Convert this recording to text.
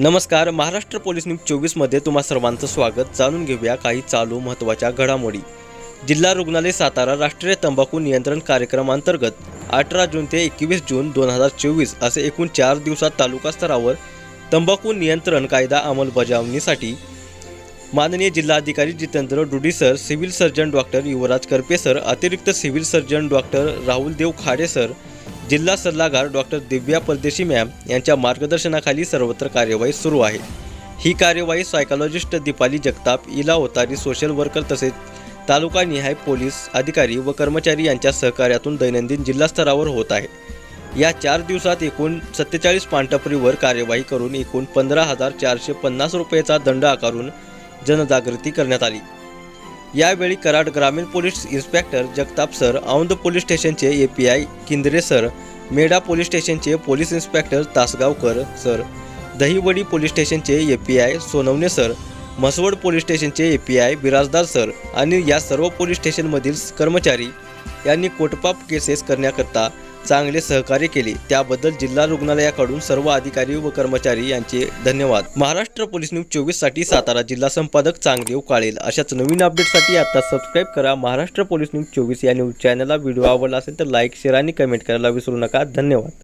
नमस्कार Maharashtra police news चोवीसमध्ये तुम्हा सर्वांचं स्वागत. जाणून घेऊया काही चालू महत्त्वाच्या घडामोडी. जिल्हा रुग्णालय सातारा राष्ट्रीय तंबाखू नियंत्रण कार्यक्रमांतर्गत अठरा जून ते एकवीस जून दोन हजार चोवीस असे एकूण चार दिवसात तालुका स्तरावर तंबाखू नियंत्रण कायदा अंमलबजावणीसाठी माननीय जिल्हाधिकारी Jitendra Dudi sir civil surgeon doctor Yuvraj Karpe sir अतिरिक्त civil surgeon doctor Rahul Dev Khade sir जिल्हा सल्लागार डॉक्टर दिव्या परदेशी मॅम यांच्या मार्गदर्शनाखाली सर्वत्र कार्यवाही सुरू आहे. ही कार्यवाही psychologist Deepali Jagtap Ila Otari social worker तसेच तालुका निहाय पोलीस अधिकारी व कर्मचारी यांच्या सहकार्यातून दैनंदिन जिल्हास्तरावर होत आहे. या चार दिवसात एकूण सत्तेचाळीस पानटपरीवर कार्यवाही करून एकूण पंधरा हजार चारशे पन्नास रुपयेचा दंड आकारून जनजागृती करण्यात आली. यावेळी कराड ग्रामीण police inspector Jagtap sir Aundh police स्टेशनचे A P I Kindre sir Medha police स्टेशनचे police inspector Tasgaonkar sir Dahiwadi police स्टेशनचे A P I Sonawane sir Mhaswad police स्टेशनचे A P I Birajdar sir आणि या सर्व police स्टेशनमधील कर्मचारी यांनी कोटपाप cases करण्याकरता चांगले सहकार्य केले. त्याबद्दल जिल्हा रुग्णालयाकडून सर्व अधिकारी व कर्मचारी यांचे धन्यवाद. महाराष्ट्र पोलीस न्यूज चोवीससाठी सातारा जिल्हा संपादक चांगदेव काळेल. अशाच नवीन अपडेटसाठी आता सबस्क्राईब करा महाराष्ट्र पोलीस न्यूज चोवीस या न्यूज चॅनलला. व्हिडिओ आवडला असेल तर लाईक शेअर आणि कमेंट करायला विसरू नका. धन्यवाद.